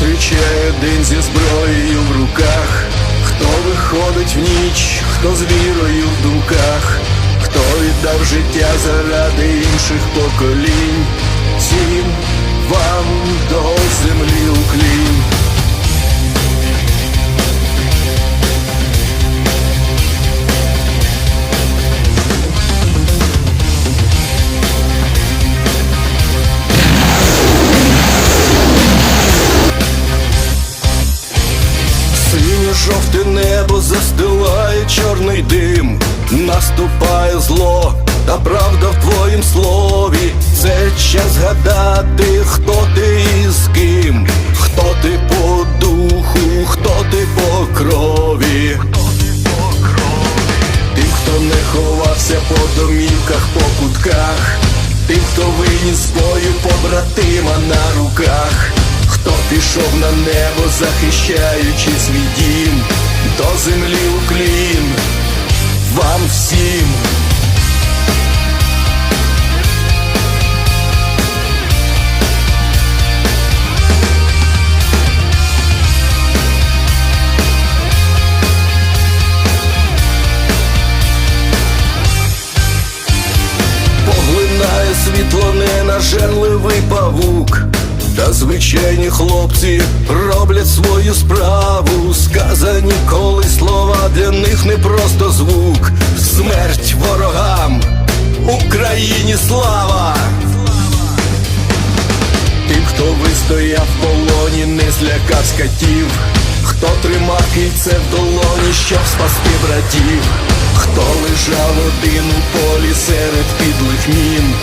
зустрічає день зі зброєю в руках, хто виходить в ніч, хто з вірою в думках, хто віддав життя заради інших поколінь, всім вам до землі дим, наступає зло, та правда в твоїм слові. Це час згадати, хто ти і з ким, хто ти по духу, хто ти по крові. Тим, хто не ховався по домівках, по кутках, тим, хто виніс бою побратима на руках, хто пішов на небо, захищаючи свій дім, до землі уклін, Світло ненажерливий павук, та звичайні хлопці роблять свою справу. Сказані коли слова для них не просто звук. Смерть ворогам, Україні слава! Тим, хто вистояв в полоні, не злякав скатів, хто тримав кільце в долоні, щоб спасти братів, хто лежав один у полі серед підлих мін,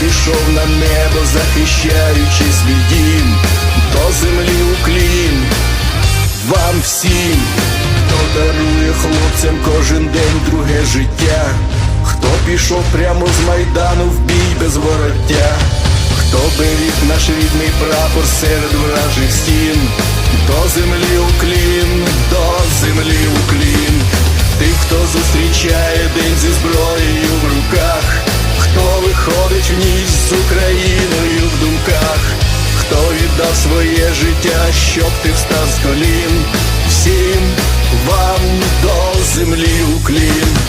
пішов на небо, захищаючи свій дім, до землі уклін, вам всім, хто дарує хлопцям кожен день друге життя, хто пішов прямо з майдану в бій без вороття, хто беріг наш рідний прапор серед вражих стін, до землі уклін, віддав своє життя, щоб ти встав з колін, всім вам до землі уклін.